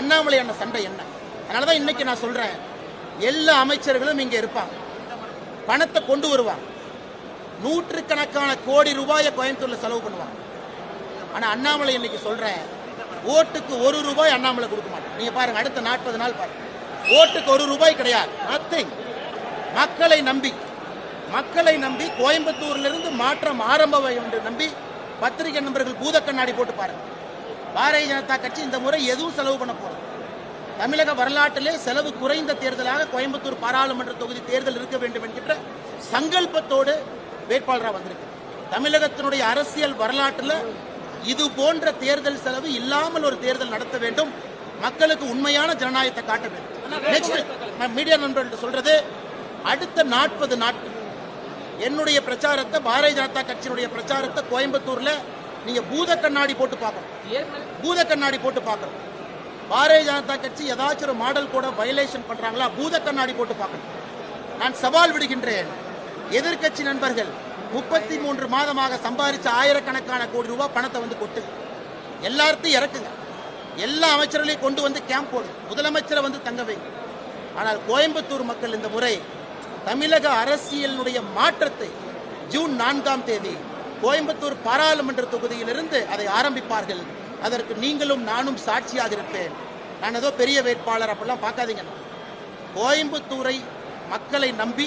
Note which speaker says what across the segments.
Speaker 1: அண்ணாமலை அண்ணன் சண்டை என்ன? அதனால தான் இன்னைக்கு நான் சொல்றேன். எல்லா அமைச்சர்களும் இங்க இருப்பாங்க. பணத்தை கொண்டு வருவாங்க. நூற்றுக்கணக்கான கோடி ரூபாயை கோயம்புத்தூர்ல செலவு பண்ணுவாங்க. ஆனா அண்ணாமலை இன்னைக்கு சொல்றேன் ஓட்டுக்கு ஒரு ரூபாய் அண்ணாமலை கொடுக்க மாட்டேன் நீங்க பாருங்க அடுத்த நாற்பது நாள் பாருங்க. ஓட்டுக்கு ஒரு ரூபாய் கிடையாது. நத்திங் மக்களை நம்பி மக்களை நம்பி கோயம்புத்தூர்ல இருந்து மாற்றம் ஆரம்பம் என்று நம்பி பத்திரிகை நண்பர்கள் பூத கண்ணாடி போட்டு பாருங்க. பாரதிய ஜனதா கட்சி இந்த முறை எதுவும் செலவு பண்ண போறது தமிழக வரலாற்றிலே செலவு குறைந்த தேர்தலாக கோயம்புத்தூர் பாராளுமன்ற தொகுதி தேர்தல் இருக்க வேண்டும் என்கின்ற சங்கல்பத்தோடு வேட்பாளராக வந்திருக்கு. தமிழகத்தினுடைய அரசியல் வரலாற்றில் இது போன்ற தேர்தல் செலவு இல்லாமல் ஒரு தேர்தல் நடத்த வேண்டும். மக்களுக்கு உண்மையான ஜனநாயகத்தை காட்ட வேண்டும். நெக்ஸ்ட் மீடியா நண்பர்கள்ட்ட சொல்றது அடுத்த நாற்பது நாட்கள் என்னுடைய பிரச்சாரத்தை பாரதிய ஜனதா கட்சியினுடைய பிரச்சாரத்தை கோயம்புத்தூர்ல நீங்க பூத கண்ணாடி போட்டு பார்க்கணும். பூத கண்ணாடி போட்டு பார்க்கணும். பாரதிய ஜனதா கட்சி ஏதாச்சும் ஒரு மாடல் கூட வயலேஷன் பண்றாங்களா பூத கண்ணாடி போட்டு பார்க்கணும். நான் சவால் விடுகின்றேன். எதிர்க்கட்சி நண்பர்கள் முப்பத்தி மூன்று மாதமாக சம்பாதிச்ச ஆயிரக்கணக்கான கோடி ரூபாய் பணத்தை வந்து கொட்டு. எல்லாத்தையும் இறக்குங்க. எல்லா அமைச்சர்களையும் கொண்டு வந்து கேம்ப் போடு. முதலமைச்சரை வந்து தங்க வைங்க ஆனால் கோயம்புத்தூர் மக்கள் இந்த முறை தமிழக அரசியலினுடைய மாற்றத்தை ஜூன் நான்காம் தேதி கோயம்புத்தூர் பாராளுமன்ற தொகுதியிலிருந்து அதை ஆரம்பிப்பார்கள். அதற்கு நீங்களும் நானும் சாட்சியாக இருப்பேன். நான் ஏதோ பெரிய வேட்பாளர் அப்படிலாம் பார்க்காதீங்க. கோயம்புத்தூரை மக்களை நம்பி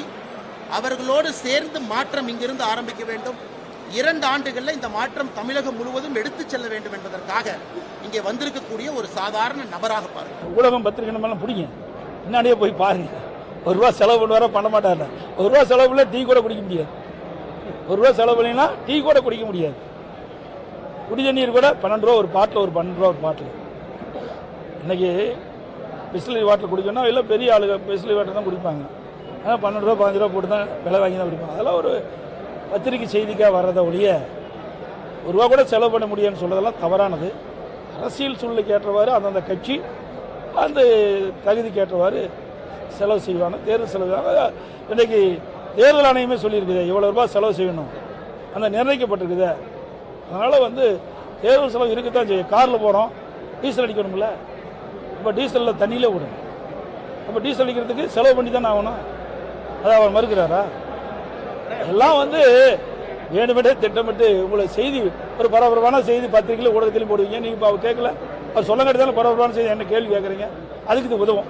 Speaker 1: அவர்களோடு சேர்ந்து மாற்றம் இங்கிருந்து ஆரம்பிக்க வேண்டும். இரண்டு ஆண்டுகளில் இந்த மாற்றம் தமிழகம் முழுவதும் எடுத்துச் செல்ல வேண்டும் என்பதற்காக இங்கே வந்திருக்கக்கூடிய ஒரு சாதாரண நபராக பாருங்கள்
Speaker 2: ஊடகம் பத்திரிகை நம்மளாம் பிடிங்க முன்னாடியே போய் பாருங்க. ஒரு ரூபா செலவு பண்ணுவாரா பண்ண மாட்டார்? ஒரு ரூபா செலவுல டீ கூட குடிக்க முடியாது. ஒரு ரூபா செலவு பண்ணினா டீ கூட குடிக்க முடியாது. குடி தண்ணீர் கூட பன்னெண்டு ரூபா ஒரு பாட்டில் ஒரு பன்னெண்டு ரூபா ஒரு பாட்டில். இன்னைக்கு பிஸ்லரி வாட்டர் குடிக்கணும் இல்லை பெரிய ஆளுங்க பிஸ்லரி வாட்டர் தான் குடிப்பாங்க. ஆனால் பன்னெண்டு ரூபா பதினஞ்சு ரூபா போட்டு தான் விலை வாங்கி தான் குடிப்பாங்க. அதெல்லாம் ஒரு பத்திரிக்கை செய்திக்காக வர்றதை ஒழிய ஒரு ரூபா கூட செலவு பண்ண முடியும்னு சொல்கிறதெல்லாம் தவறானது. அரசியல் சூழ்நிலைக்கு ஏற்றவாறு அந்தந்த கட்சி அந்த தகுதிக்கு ஏற்றவாறு செலவு செய்வாங்க. தேர்தல் செலவு இன்றைக்கி தேர்தல் ஆணையமே சொல்லியிருக்குது இவ்வளோ ரூபாய் செலவு செய்யணும். அந்த நிர்ணயிக்கப்பட்டிருக்குது. அதனால் வந்து தேர்தல் செலவு இருக்கத்தான் செய்யும். காரில் போகிறோம் டீசல் அடிக்கணும்ல. இப்போ டீசலில் தண்ணியிலே விடும் அப்போ டீசல் அடிக்கிறதுக்கு செலவு பண்ணி தானே ஆகணும். அதை அவர் மறுக்கிறாரா? எல்லாம் வந்து வேணுமெண்டே திட்டமிட்டு உங்களை செய்தி ஒரு பரபரப்பான செய்தி பத்திரிகையில் ஊடகத்திலையும் போடுவீங்க. நீங்கள் இப்போ அவர் கேட்கல. அவர் சொல்ல தானே பரபரப்பான செய்தி? என்ன கேள்வி கேட்குறீங்க? அதுக்கு இது உதவும்.